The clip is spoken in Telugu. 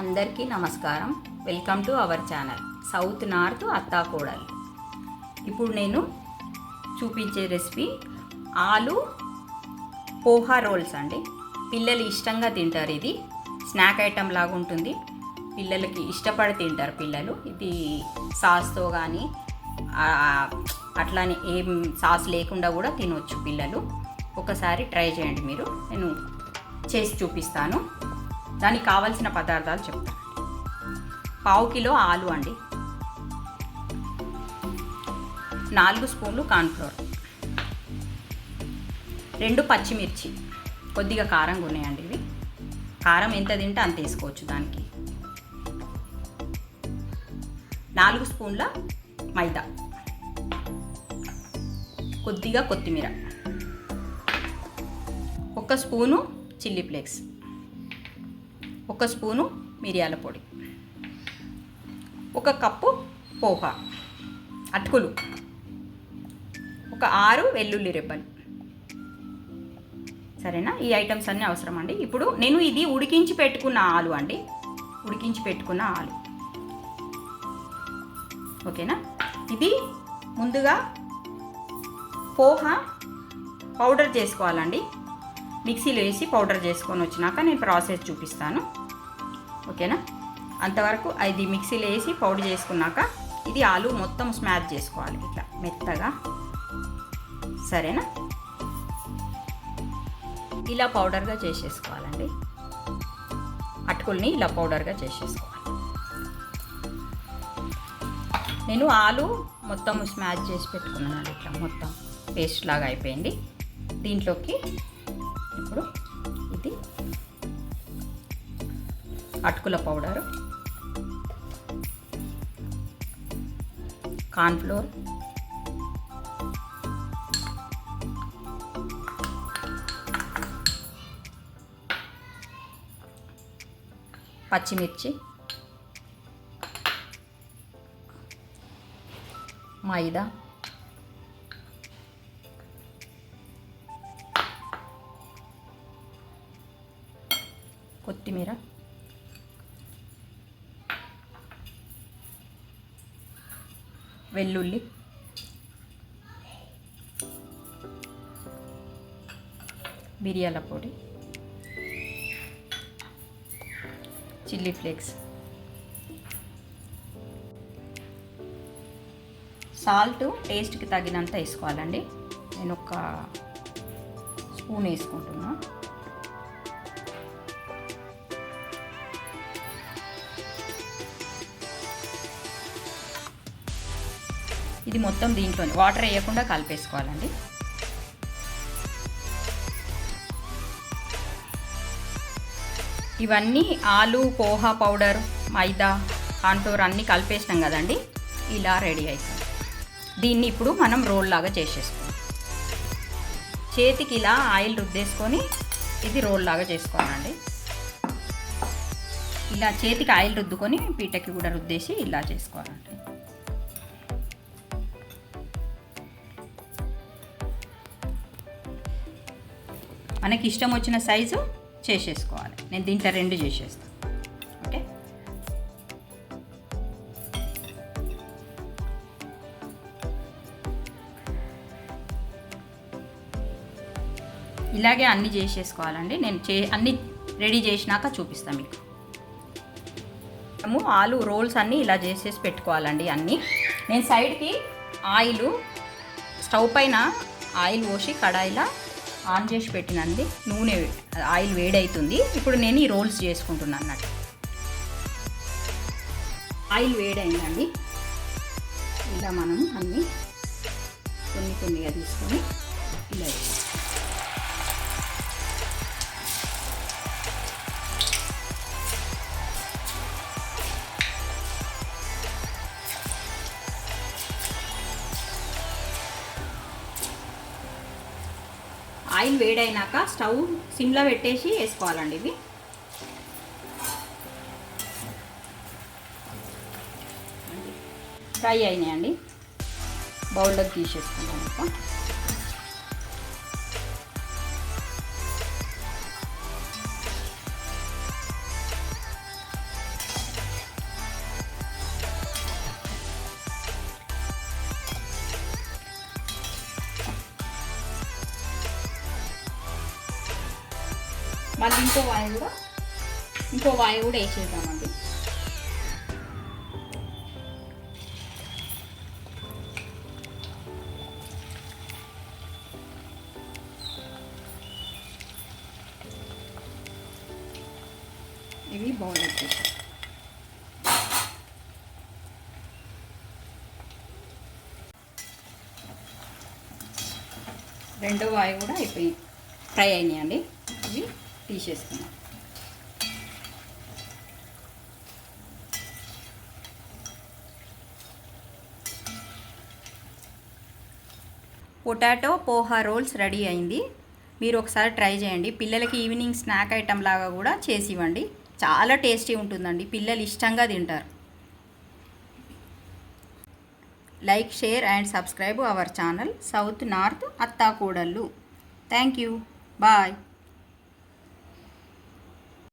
అందరికీ నమస్కారం. Welcome to our channel. South north అత్తాకోడలు ఇప్పుడు నేను చూపించే రెసిపీ ఆలు పోహా రోల్స్ అండి. పిల్లలు ఇష్టంగా తింటారు ఇది. స్నాక్ ఐటెం లాగా ఉంటుంది. పిల్లలకి ఇష్టపడి తింటారు పిల్లలు. ఇది సాస్తో కానీ అట్లానే ఏం సాస్ లేకుండా కూడా తినవచ్చు పిల్లలు. ఒకసారి ట్రై చేయండి మీరు. నేను చేసి చూపిస్తాను. దానికి కావలసిన పదార్థాలు చెప్తాను పావు కిలో ఆలు అండి. నాలుగు స్పూన్లు కార్న్ఫ్లోర్. రెండు పచ్చిమిర్చి. కొద్దిగా కారంగా ఉన్నాయండి ఇవి. కారం ఎంత తింటే అంత వేసుకోవచ్చు దానికి. నాలుగు స్పూన్ల మైదా. కొద్దిగా కొత్తిమీర. ఒక స్పూను చిల్లీ ఫ్లేక్స్. ఒక స్పూను మిరియాల పొడి. ఒక కప్పు పోహా అటుకులు. ఒక ఆరు వెల్లుల్లి రెబ్బలు. సరేనా? ఈ ఐటమ్స్ అన్నీ అవసరం అండి. ఇప్పుడు నేను ఇది ఉడికించి పెట్టుకున్న ఆలు అండి. ఉడికించి పెట్టుకున్న ఆలు. ఓకేనా? ఇది ముందుగా పోహా పౌడర్ చేసుకోవాలండి. మిక్సీలో వేసి పౌడర్ చేసుకొని వచ్చినాక నేను ప్రాసెస్ చూపిస్తాను. ఓకేనా? అంతవరకు ఇది మిక్సీలో వేసి పౌడర్ చేసుకున్నాక ఇది ఆలు మొత్తం స్మాష్ చేసుకోవాలి ఇట్లా మెత్తగా. సరేనా? ఇలా పౌడర్గా చేసేసుకోవాలండి. అటుకుల్ని ఇలా పౌడర్గా చేసేసుకోవాలి. నేను ఆలు మొత్తం స్మాష్ చేసి పెట్టుకున్నాను. ఇట్లా మొత్తం పేస్ట్ లాగా అయిపోయింది. దీంట్లోకి ఇప్పుడు అటుకుల పౌడర్ కార్న్ఫ్లోర్ పచ్చిమిర్చి మైదా కొత్తిమీర. వెల్లుల్లి. మిరియాల పొడి. Chilli flakes. సాల్ట్ టేస్ట్కి తగినంత వేసుకోవాలండి. నేను ఒక స్పూన్ వేసుకుంటున్నాను ఇది మొత్తం దీంట్లో వాటర్ వేయకుండా కలిపేసుకోవాలండి. ఇవన్నీ ఆలు పోహా పౌడర్ మైదా కాంటూర్ అన్నీ కలిపేసినాం కదండి. ఇలా రెడీ అవుతుంది దీన్ని ఇప్పుడు మనం రోల్ లాగా చేసేసుకోవాలి. చేతికి ఇలా ఆయిల్ రుద్దేసుకొని ఇది రోల్ లాగా చేసుకోవాలండి. ఇలా చేతికి ఆయిల్ రుద్దుకొని పీటకి కూడా రుద్దేసి ఇలా చేసుకోవాలండి. మనకి ఇష్టం వచ్చిన సైజు చేసేసుకోవాలి. నేను దీంట్లో రెండు చేసేస్తాను ఓకే? ఇలాగే అన్నీ చేసేసుకోవాలండి. నేను చే అన్నీ రెడీ చేసినాక చూపిస్తాను మీకు. మనము ఆలు రోల్స్ అన్నీ ఇలా చేసేసి పెట్టుకోవాలండి అన్నీ. నేను సైడ్కి ఆయిల్ స్టవ్ పైన ఆయిల్ పోసి కడాయిలా ఆన్ చేసి పెట్టినండి నూనె ఆయిల్ వేడవుతుంది ఇప్పుడు నేను ఈ రోల్స్ చేసుకుంటున్నాను అన్నట్టు. ఆయిల్ వేడైందండి. ఇలా మనం అన్నీ కొన్ని కొన్నిగా తీసుకొని ఇలా ఆయిల్ వేడైనాక స్టవ్ సిమ్లో పెట్టేసి వేసుకోవాలండి ఇవి. ఫ్రై అయినాయండి. బౌల్లోకి తీసేసుకుంటాం ఇంకా మళ్ళీ ఇంకో వాయి కూడా ఇంకో వాయి కూడా వేసేద్దామండి ఇవి బౌల్ వచ్చేసి రెండో వాయి కూడా అయిపోయి ఫ్రై అయినాయండి. ఇవి తీసేసుకున్నాం పొటాటో పోహా రోల్స్ రెడీ అయింది. మీరు ఒకసారి ట్రై చేయండి. పిల్లలకి ఈవినింగ్ స్నాక్ ఐటెం లాగా కూడా చేసి ఇవ్వండి. చాలా టేస్టీ ఉంటుందండి. పిల్లలు ఇష్టంగా తింటారు. Like share and subscribe our channel south north అత్తాకూడళ్ళు. Thank you. Bye.